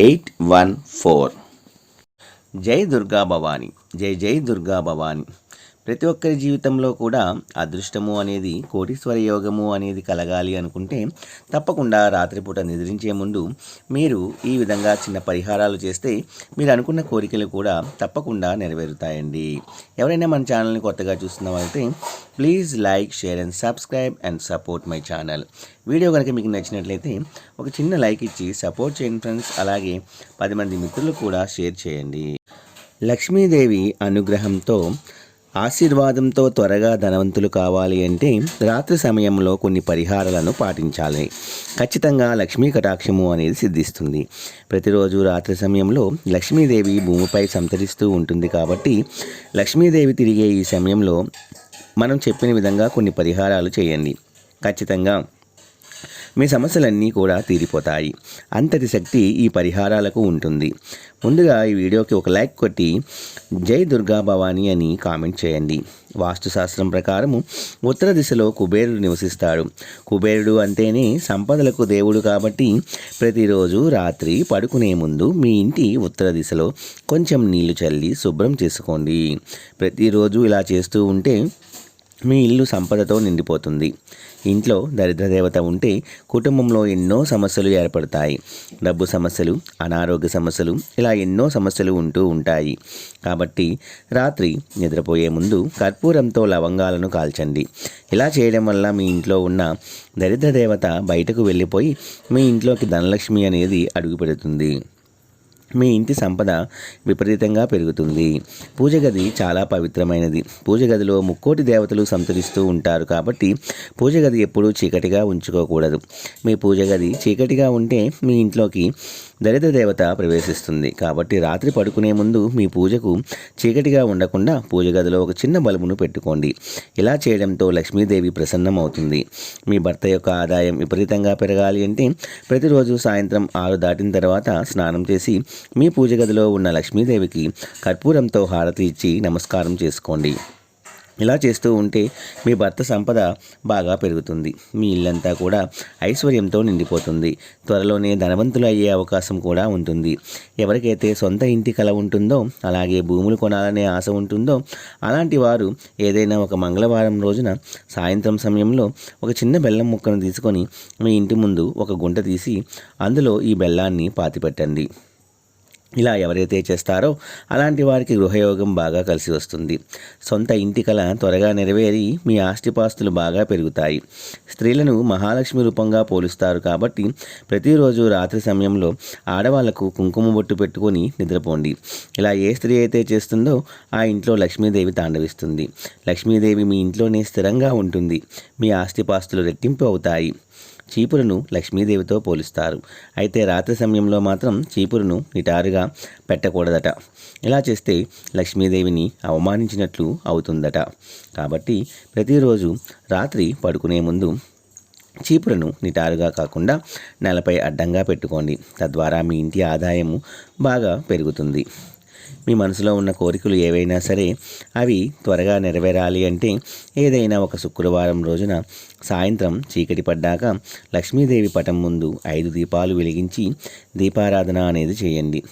eight one four. జై దుర్గా భవాని. జై జై దుర్గా భవాని. ప్రతి ఒక్కరి జీవితంలో కూడా అదృష్టము అనేది కోటీశ్వర యోగము అనేది కలగాలి అనుకుంటే తప్పకుండా రాత్రిపూట నిద్రించే ముందు మీరు ఈ విధంగా చిన్న పరిహారాలు చేస్తే మీరు అనుకున్న కోరికలు కూడా తప్పకుండా నెరవేరుతాయండి. ఎవరైనా మన ఛానల్ని కొత్తగా చూస్తున్న వాళ్ళైతే please like share and subscribe and support my channel. Video కనుక మీకు నచ్చినట్లయితే ఒక చిన్న లైక్ ఇచ్చి సపోర్ట్ చేయండి ఫ్రెండ్స్. అలాగే పది మంది మిత్రులు కూడా షేర్ చేయండి. లక్ష్మీదేవి అనుగ్రహంతో ఆశీర్వాదంతో త్వరగా ధనవంతులు కావాలి అంటే రాత్రి సమయంలో కొన్ని పరిహారాలను పాటించాలి. ఖచ్చితంగా లక్ష్మీ కటాక్షము అనేది సిద్ధిస్తుంది. ప్రతిరోజు రాత్రి సమయంలో లక్ష్మీదేవి భూమిపై సంతరిస్తూ ఉంటుంది కాబట్టి లక్ష్మీదేవి తిరిగే ఈ సమయంలో మనం చెప్పిన విధంగా కొన్ని పరిహారాలు చేయండి. ఖచ్చితంగా మీ సమస్యలన్నీ కూడా తీరిపోతాయి. అంతటి శక్తి ఈ పరిహారాలకు ఉంటుంది. ముందుగా ఈ వీడియోకి ఒక లైక్ కొట్టి జై దుర్గా భవాని అని కామెంట్ చేయండి. వాస్తుశాస్త్రం ప్రకారము ఉత్తర దిశలో కుబేరుడు నివసిస్తాడు. కుబేరుడు అంటేనే సంపదలకు దేవుడు కాబట్టి ప్రతిరోజు రాత్రి పడుకునే ముందు మీ ఇంటి ఉత్తర దిశలో కొంచెం నీళ్ళు చల్లి శుభ్రం చేసుకోండి. ప్రతిరోజు ఇలా చేస్తూ ఉంటే మీ ఇల్లు సంపదతో నిండిపోతుంది. ఇంట్లో దరిద్రదేవత ఉంటే కుటుంబంలో ఎన్నో సమస్యలు ఏర్పడతాయి. డబ్బు సమస్యలు అనారోగ్య సమస్యలు ఇలా ఎన్నో సమస్యలు ఉంటూ ఉంటాయి. కాబట్టి రాత్రి నిద్రపోయే ముందు కర్పూరంతో లవంగాలను కాల్చండి. ఇలా చేయడం వల్ల మీ ఇంట్లో ఉన్న దరిద్రదేవత బయటకు వెళ్ళిపోయి మీ ఇంట్లోకి ధనలక్ష్మి అనేది అడుగుపెడుతుంది. మీ ఇంటి సంపద విపరీతంగా పెరుగుతుంది. పూజ గది చాలా పవిత్రమైనది. పూజ గదిలో ముక్కోటి దేవతలు సంతరిస్తూ ఉంటారు కాబట్టి పూజ గది ఎప్పుడూ చీకటిగా ఉంచుకోకూడదు. మీ పూజ గది చీకటిగా ఉంటే మీ ఇంట్లోకి దరిద్ర దేవత ప్రవేశిస్తుంది. కాబట్టి రాత్రి పడుకునే ముందు మీ పూజకు చీకటిగా ఉండకుండా పూజ గదిలో ఒక చిన్న బల్బును పెట్టుకోండి. ఇలా చేయడంతో లక్ష్మీదేవి ప్రసన్నం అవుతుంది మీ భర్త యొక్క ఆదాయం విపరీతంగా పెరగాలి అంటే ప్రతిరోజు సాయంత్రం ఆరు దాటిన తర్వాత స్నానం చేసి మీ పూజ గదిలో ఉన్న లక్ష్మీదేవికి కర్పూరంతో హారతి ఇచ్చి నమస్కారం చేసుకోండి. ఇలా చేస్తూ ఉంటే మీ భర్త సంపద బాగా పెరుగుతుంది. మీ ఇల్లంతా కూడా ఐశ్వర్యంతో నిండిపోతుంది. త్వరలోనే ధనవంతులు అయ్యే అవకాశం కూడా ఉంటుంది. ఎవరికైతే సొంత ఇంటి కల ఉంటుందో అలాగే భూములు కొనాలనే ఆశ ఉంటుందో అలాంటి వారు ఏదైనా ఒక మంగళవారం రోజున సాయంత్రం సమయంలో ఒక చిన్న బెల్లం ముక్కను తీసుకొని మీ ఇంటి ముందు ఒక గుంట తీసి అందులో ఈ బెల్లాన్ని పాతిపెట్టండి. ఇలా ఎవరైతే చేస్తారో అలాంటి వారికి గృహయోగం బాగా కలిసి వస్తుంది. సొంత ఇంటి కళ త్వరగా నెరవేరి మీ ఆస్తిపాస్తులు బాగా పెరుగుతాయి. స్త్రీలను మహాలక్ష్మి రూపంగా పోలుస్తారు కాబట్టి ప్రతిరోజు రాత్రి సమయంలో ఆడవాళ్ళకు కుంకుమ బొట్టు పెట్టుకొని నిద్రపోండి. ఇలా ఏ స్త్రీ అయితే చేస్తుందో ఆ ఇంట్లో లక్ష్మీదేవి తాండవిస్తుంది. లక్ష్మీదేవి మీ ఇంట్లోనే స్థిరంగా ఉంటుంది. మీ ఆస్తిపాస్తులు రెట్టింపు అవుతాయి. చీపురును లక్ష్మీదేవితో పోలుస్తారు. అయితే రాత్రి సమయంలో మాత్రం చీపురును నిటారుగా పెట్టకూడదట. ఇలా చేస్తే లక్ష్మీదేవిని అవమానించినట్లు అవుతుందట. కాబట్టి ప్రతిరోజు రాత్రి పడుకునే ముందు చీపురును నిటారుగా కాకుండా నెలపై అడ్డంగా పెట్టుకోండి. తద్వారా మీ ఇంటి ఆదాయము బాగా పెరుగుతుంది. మీ మనసులో ఉన్న కోరికలు ఏవైనా సరే అవి త్వరగా నెరవేరాలి అంటే ఏదైనా ఒక శుక్రవారం రోజున సాయంత్రం చీకటి పడ్డాక లక్ష్మీదేవి పటం ముందు ఐదు దీపాలు వెలిగించి దీపారాధన అనేది చేయండి.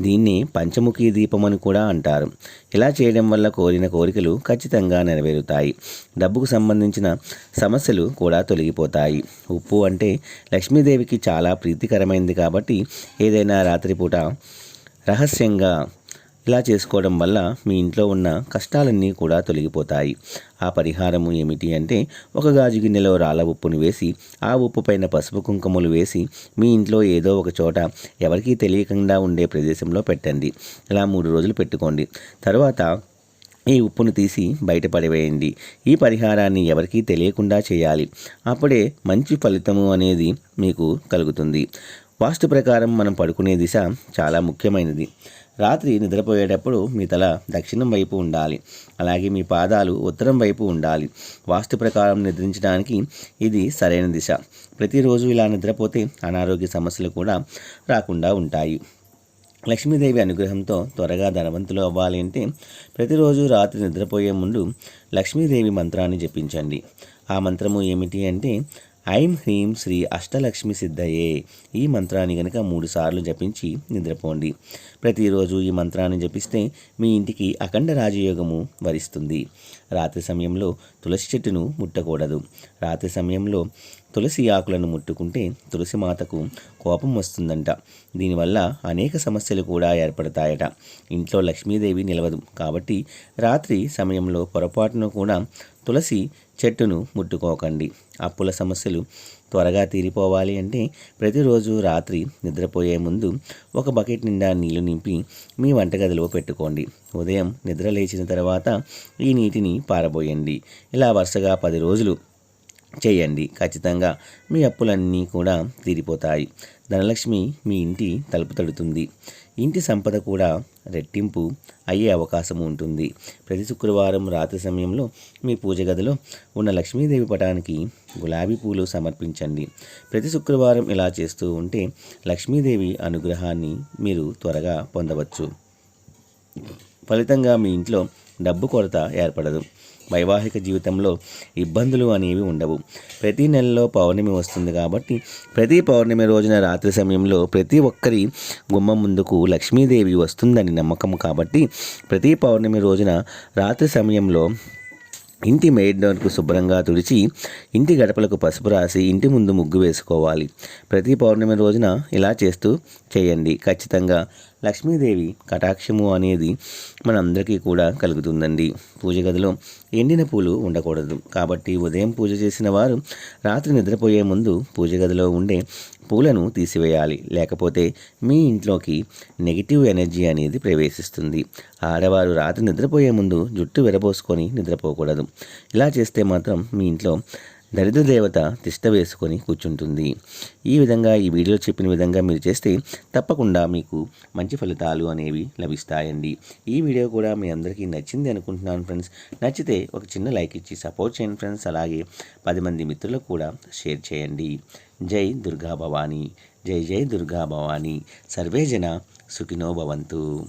దీన్ని పంచముఖి దీపం అని కూడా అంటారు. ఇలా చేయడం వల్ల కోరిన కోరికలు ఖచ్చితంగా నెరవేరుతాయి. డబ్బుకు సంబంధించిన సమస్యలు కూడా తొలగిపోతాయి. ఉప్పు అంటే లక్ష్మీదేవికి చాలా ప్రీతికరమైంది కాబట్టి ఏదైనా రాత్రిపూట రహస్యంగా ఇలా చేసుకోవడం వల్ల మీ ఇంట్లో ఉన్న కష్టాలన్నీ కూడా తొలగిపోతాయి. ఆ పరిహారము ఏమిటి అంటే ఒక గాజు గిన్నెలో రాళ్ళ ఉప్పును వేసి ఆ ఉప్పు పైన పసుపు కుంకుమలు వేసి మీ ఇంట్లో ఏదో ఒక చోట ఎవరికీ తెలియకుండా ఉండే ప్రదేశంలో పెట్టండి. ఇలా మూడు రోజులు పెట్టుకోండి. తర్వాత ఈ ఉప్పును తీసి బయట పడివేయండి. ఈ పరిహారాన్ని ఎవరికీ తెలియకుండా చేయాలి. అప్పుడే మంచి ఫలితము అనేది మీకు కలుగుతుంది. వాస్తు ప్రకారం మనం పడుకునే దిశ చాలా ముఖ్యమైనది. రాత్రి నిద్రపోయేటప్పుడు మీ తల దక్షిణం వైపు ఉండాలి. అలాగే మీ పాదాలు ఉత్తరం వైపు ఉండాలి. వాస్తు ప్రకారం నిద్రించడానికి ఇది సరైన దిశ. ప్రతిరోజు ఇలా నిద్రపోతే అనారోగ్య సమస్యలు కూడా రాకుండా ఉంటాయి. లక్ష్మీదేవి అనుగ్రహంతో త్వరగా ధనవంతులు అవ్వాలి అంటే ప్రతిరోజు రాత్రి నిద్రపోయే ముందు లక్ష్మీదేవి మంత్రాన్ని జపించండి. ఆ మంత్రము ఏమిటి అంటే ఐం హ్రీం శ్రీ అష్టలక్ష్మి సిద్ధయే. ఈ మంత్రాన్ని గనక మూడుసార్లు జపించి నిద్రపోండి. ప్రతిరోజు ఈ మంత్రాన్ని జపిస్తే మీ ఇంటికి అఖండ రాజయోగము వరిస్తుంది. రాత్రి సమయంలో తులసి చెట్టును ముట్టకూడదు. రాత్రి సమయంలో తులసి ఆకులను ముట్టుకుంటే తులసి మాతకు కోపం వస్తుందంట. దీనివల్ల అనేక సమస్యలు కూడా ఏర్పడతాయట. ఇంట్లో లక్ష్మీదేవి నిలవదు. కాబట్టి రాత్రి సమయంలో పొరపాటును కూడా తులసి చెట్టును ముట్టుకోకండి. అప్పుల సమస్యలు త్వరగా తీరిపోవాలి అంటే ప్రతిరోజు రాత్రి నిద్రపోయే ముందు ఒక బకెట్ నిండా నీళ్ళు నింపి మీ వంటగదిలో పెట్టుకోండి. ఉదయం నిద్ర లేచిన తర్వాత ఈ నీటిని పారబోయండి. ఇలా వరుసగా పది రోజులు చేయండి. ఖచ్చితంగా మీ అప్పులన్నీ కూడా తీరిపోతాయి. ధనలక్ష్మి మీ ఇంటి తలుపు తడుతుంది. ఇంటి సంపద కూడా రెట్టింపు అయ్యే అవకాశం ఉంటుంది. ప్రతి శుక్రవారం రాత్రి సమయంలో మీ పూజ గదిలో ఉన్న లక్ష్మీదేవి పటానికి గులాబీ పూలు సమర్పించండి. ప్రతి శుక్రవారం ఇలా చేస్తూ ఉంటే లక్ష్మీదేవి అనుగ్రహాన్ని మీరు త్వరగా పొందవచ్చు. ఫలితంగా మీ ఇంట్లో డబ్బు కొరత ఏర్పడదు. వైవాహిక జీవితంలో ఇబ్బందులు అనేవి ఉండవు. ప్రతి నెలలో పౌర్ణమి వస్తుంది కాబట్టి ప్రతి పౌర్ణమి రోజున రాత్రి సమయంలో ప్రతి ఒక్కరి గుమ్మం ముందుకు లక్ష్మీదేవి వస్తుందని నమ్మకం కాబట్టి ప్రతి పౌర్ణమి రోజున రాత్రి సమయంలో ఇంటి మేడ్డోన్కు శుభ్రంగా తుడిచి ఇంటి గడపలకు పసుపు రాసి ఇంటి ముందు ముగ్గు వేసుకోవాలి. ప్రతి పౌర్ణమి రోజున ఇలా చేస్తూ చేయండి. ఖచ్చితంగా లక్ష్మీదేవి కటాక్షము అనేది మనందరికీ కూడా కలుగుతుందండి. పూజ గదిలో ఎండిన పూలు ఉండకూడదు. కాబట్టి ఉదయం పూజ చేసిన వారు రాత్రి నిద్రపోయే ముందు పూజ గదిలో ఉండే పూలను తీసివేయాలి. లేకపోతే మీ ఇంట్లోకి నెగిటివ్ ఎనర్జీ అనేది ప్రవేశిస్తుంది. ఆడవారు రాత్రి నిద్రపోయే ముందు జుట్టు విరబోసుకొని నిద్రపోకూడదు. ఇలా చేస్తే మాత్రం మీ ఇంట్లో దరిద్ర దేవత తిష్ట వేసుకొని కూర్చుంటుంది. ఈ విధంగా ఈ వీడియో చెప్పిన విధంగా మీరు చేస్తే తప్పకుండా మీకు మంచి ఫలితాలు అనేవి లభిస్తాయండి. ఈ వీడియో కూడా మీ అందరికీ నచ్చింది అనుకుంటున్నాను ఫ్రెండ్స్. నచ్చితే ఒక చిన్న లైక్ ఇచ్చి సపోర్ట్ చేయండి ఫ్రెండ్స్. అలాగే పది మంది మిత్రులకు కూడా షేర్ చేయండి. జై దుర్గా భవానీ జై జై దుర్గా భవానీ సర్వే జన సుఖినో భవంతు.